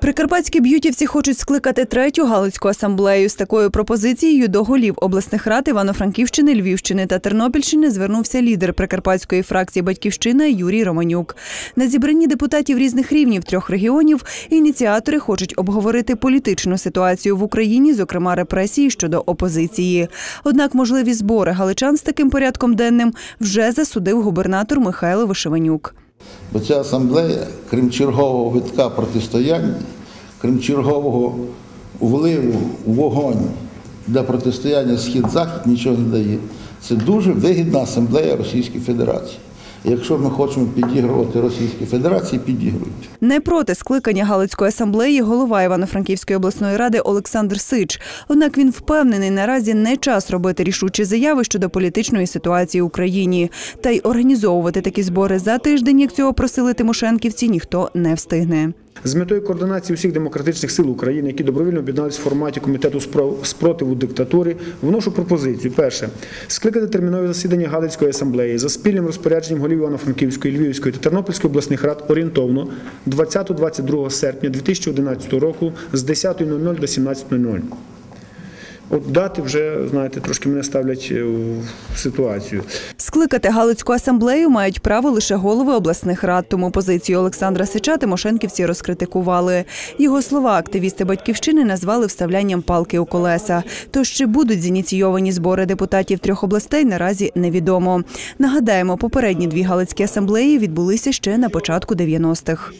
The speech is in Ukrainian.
Прикарпатські б'ютівці хочуть скликати третю Галицьку асамблею. З такою пропозицією до голів обласних рад Івано-Франківщини, Львівщини та Тернопільщини звернувся лідер прикарпатської фракції Батьківщина Юрій Романюк. На зібранні депутатів різних рівнів трьох регіонів ініціатори хочуть обговорити політичну ситуацію в Україні, зокрема репресії щодо опозиції. Однак можливі збори галичан з таким порядком денним вже засудив губернатор Михайло Вишиванюк. Бо ця асамблея, крім чергового витка протистояння, крім чергового вливу в вогонь для протистояння схід-захід нічого не дає. Це дуже вигідна асамблея Російської Федерації. Якщо ми хочемо підігрувати Російській Федерації, підігрують. Не проти скликання Галицької асамблеї голова Івано-Франківської обласної ради Олександр Сич. Однак він впевнений, наразі не час робити рішучі заяви щодо політичної ситуації в Україні. Та й організовувати такі збори за тиждень, як цього просили тимошенківці, ніхто не встигне. З метою координації усіх демократичних сил України, які добровільно об'єднались в форматі комітету спротиву диктатури, вношу пропозицію. Перше скликати термінове засідання Галицької асамблеї за спільним розпорядженням голів Івано-Франківської, Львівської та Тернопільської обласних рад орієнтовно 20-22 серпня 2011 року з 10.00 до 17.00. От дати вже, знаєте, трошки мене ставлять е, в ситуацію. Скликати Галицьку асамблею мають право лише голови обласних рад. Тому позицію Олександра Сича тимошенківці розкритикували. Його слова активісти батьківщини назвали вставлянням палки у колеса. То чи будуть зініційовані збори депутатів трьох областей, наразі невідомо. Нагадаємо, попередні дві Галицькі асамблеї відбулися ще на початку 90-х.